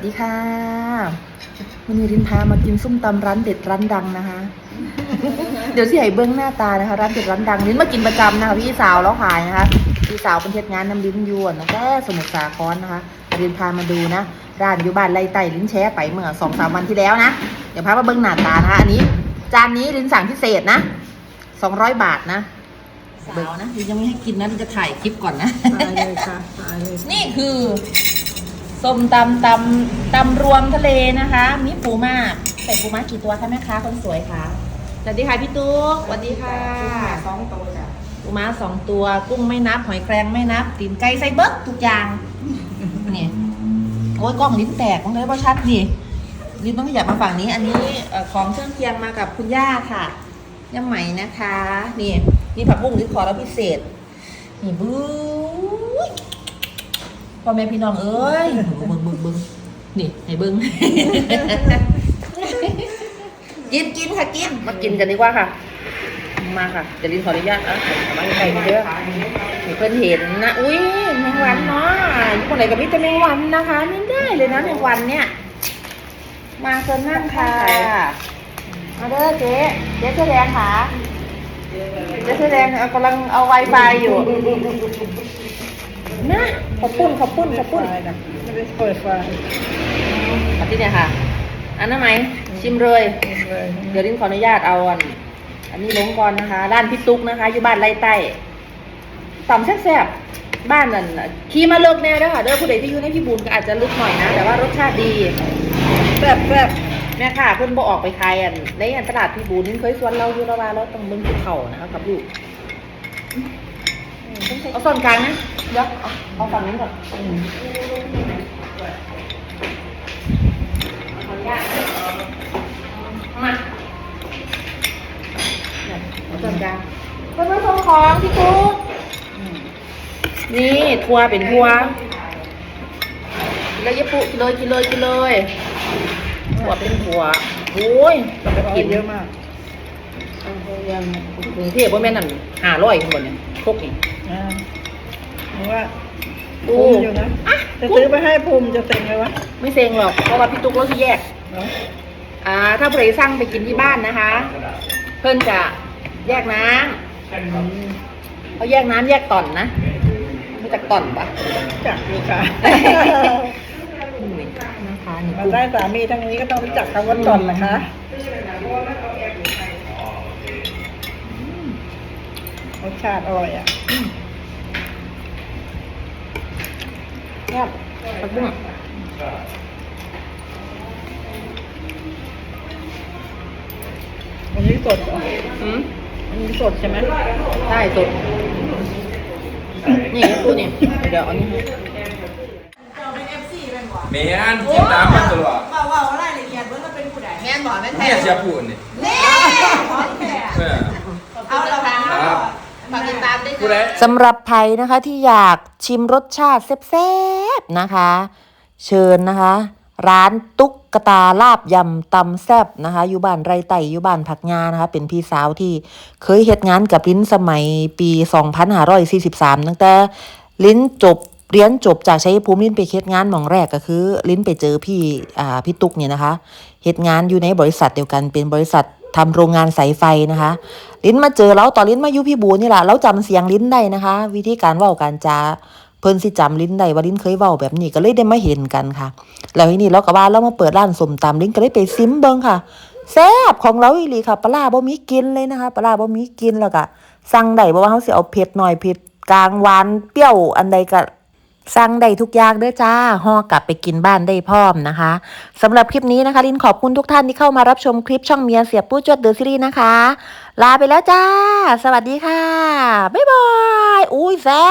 สวัสดีค่ะวันนี้รินพามากินส้มตำร้านเด็ดร้านดังนะคะ เดี๋ยวสิให้เบิ้งหน้าตานะคะ ร้านเด็ดร้านดังลิ้นมากินประจำนะคะพี่สาวแล้วขายนะคะพี่สาวเป็นเทศงานน้ำลิ้นยวนนะแค่สมุทรสาครนะคะรินพามาดูนะร้านอยู่บ้านไรไต่ลิ้นแช่ไปเมื่อสองสามวันที่แล้วนะเดี๋ยวพามาเบิ้งหน้าตานะคะอันนี้ จานนี้ลิ้นสั่งพิเศษนะสองร้อยบาทนะเบิกนะลิ้นยังไม่ให้กินนะลิ้นจะถ่ายคลิปก่อนนะตายเลยค่ะตายเลยนี่คือ ส้มตำตำตำรวมทะเลนะคะ มีปูม้าใส่ปูม้ากี่ตัวคะแม่ค้าคนสวยคะสวัสดีค่ะพี่ตุ๊กสวัสดีค่ะสองตัวจ้ะปูม้าสองตัวกุ้งไม่นับหอยแครงไม่นับตีนไก่ใส่เบิร์ทุกอย่างนี่โอ้ยกล้องลิ้นแตกต้องเลยว่าชัดนี่ลิ้นต้องขยับมาฝั่งนี้ อันนี้เอ่อของเครื่องเคียงมากับคุณย่าค่ะย่าไหมนะคะ นี่นี่ผักบุ้งลิ้นขอแล้วพิเศษนี่บื้อ พ่อแม่พี่น้องเอ้ยเบิ้งเบิ้งเบิ้งนี่ให้เบิ้งกินกินค่ะกินมากินกันดีกว่าค่ะ มาค่ะเดี๋ยวลินขออนุญาตอะเอามาใกล้ๆเยอะเพื่อนเห็นนะอุ้ยแมงวันเนาะอยู่คนไหนกับมิตรแมงวันนะคะไม่ได้เลยนะแมงวันเนี่ย มาเชิญนั่งค่ะมาเด้อเจ๊เจ๊เสื้อแดงค่ะเจ๊เสื้อแดงเอากำลังเอาไวไฟอยู่ นะขอบคุณขอบคุณขอบคุณไฟนม่ได้เปิดไฟอันที่เนี่ยค่ะ อันนั้นไหมชิมเลย เดี๋ยวรินขออนุญาตเอาอันอันนี้ลงก่อนนะคะ ร้านพี่ตุ๊กนะคะ อยู่บ้านไร่ใต้ต่ำแซ่บๆบ้านนั่นขี่มาเลิกแน่เด้อค่ะเด้อผู้ใดที่อยู่ในพี่บุญก็อาจจะลึกหน่อยนะ แต่ว่ารสชาติดีแซ่บแซ่บแม่ค่ะเพิ่นบ่ออกไปขายอันในอันตลาดพี่บุญเคยสวนเราอยู่แล้วว่าเราต้องเบิ่งภูเขานะคะกับลูก เอาส่วนกลางนะเดี๋ยวเอาเอาฝั่งนี้ก่อนอืมขออนุญาตมาเนี่ยเอาส่วนกลางเพิ่นมาส่งของพี่กุ๊กนี่ทัวร์เป็นทัวร์กินเลยยะปุกินเลยกินเลยกินเลยหัวเป็นหัวโอ้ยเราไปกิกินนเยอะมาก ยังกรุงเทพว่าแม่นนั่นห้าร้อยคนเนี่ยพวกนี้อ่าเพราะว่าดูภูมิอยู่นะ จะซื้อไปให้ภูมิจะเต็งเลยวะไม่เซ็งหรอก เพราะว่าพี่ตุ๊กเราที่แยกเนาะอ่า ถ้าใครสั่งไปกินที่บ้านนะคะ เพิ่นจะแยกน้ำเขาแยกน้ำแยกต่อนนะไม่จากต่อนปะจักดูค่ะนี่นะคะนี่มากุ้งได้สามีทั้งนี้ก็ต้องรู้จักคำว่าก่อนนะคะ รสชาติอร่อยอะแยกผักบุ้งอันนี้สดเหรออืมอันนี้สดใช่ไหมใช่สด นี่ตู้นี่ เดี๋ยวเอานี่ให้เมียนกินน้ำมันตลอดว่าว่าอะไรละเอียดเบิ้งก็เป็นผู้ใดแม่นบอกแม่นแท้เนี่ยเสียปูนนี่เน่ของแท้ เออ เอาละค่ะ ครับ ฝาก ติดตามด้ผู้ใดสำหรับใครนะคะที่อยากชิมรสชาติแซ่บๆนะคะ เชิญนะคะ ร้านตุ๊กกตาลาบยำตำแซบนะคะอยู่บ้านไรไต่อยู่บ้านผักงานะคะ เป็นพี่สาวที่เคยเฮ็ดงานกับลิ้นสมัยปี 2543 ตั้งแต่ลิ้นจบเรียนจบจากชัยภูมิลิ้นไปเฮ็ดงานหมองแรกก็คือ ลิ้นไปเจอพี่อ่าพี่ตุ๊กเนี่ยนะคะเฮ็ดงานอยู่ในบริษัทเดียวกันเป็นบริษัท ทำโรงงานสายไฟนะคะ ลิ้นมาเจอแล้วตอนลิ้นมายู่พี่บูนี่แหละแล้วจำเสียงลิ้นได้นะคะ วิธีการเว้าการจาเพิ่นสิจำลิ้นได้ว่าลิ้นเคยเว้าแบบนี้ก็เลยได้มาเห็นกันค่ะ แล้วทีนี้เราก็ว่าเรามาเปิดร้านสมตำลิ้นก็เลยไปซิมเบิงค่ะแซ่บของเราอีหลีค่ะปลาบ่มีกินเลยนะคะปลาบ่มีกินแล้วก็สั่งได้บ่ว่าเฮาสิเอาเผ็ดหน่อยเผ็ดกลางหวานเปรี้ยวอันใดก็ สั่งได้ทุกอย่างเด้อจ้าห่อกลับไปกินบ้านได้พร้อมนะคะสำหรับคลิปนี้นะคะ ลินขอบคุณทุกท่านที่เข้ามารับชมคลิปช่องเมียเสียปู้จวดเดอะซีรีส์นะคะ ลาไปแล้วจ้า สวัสดีค่ะ บ๊ายบาย อุ้ยแซ่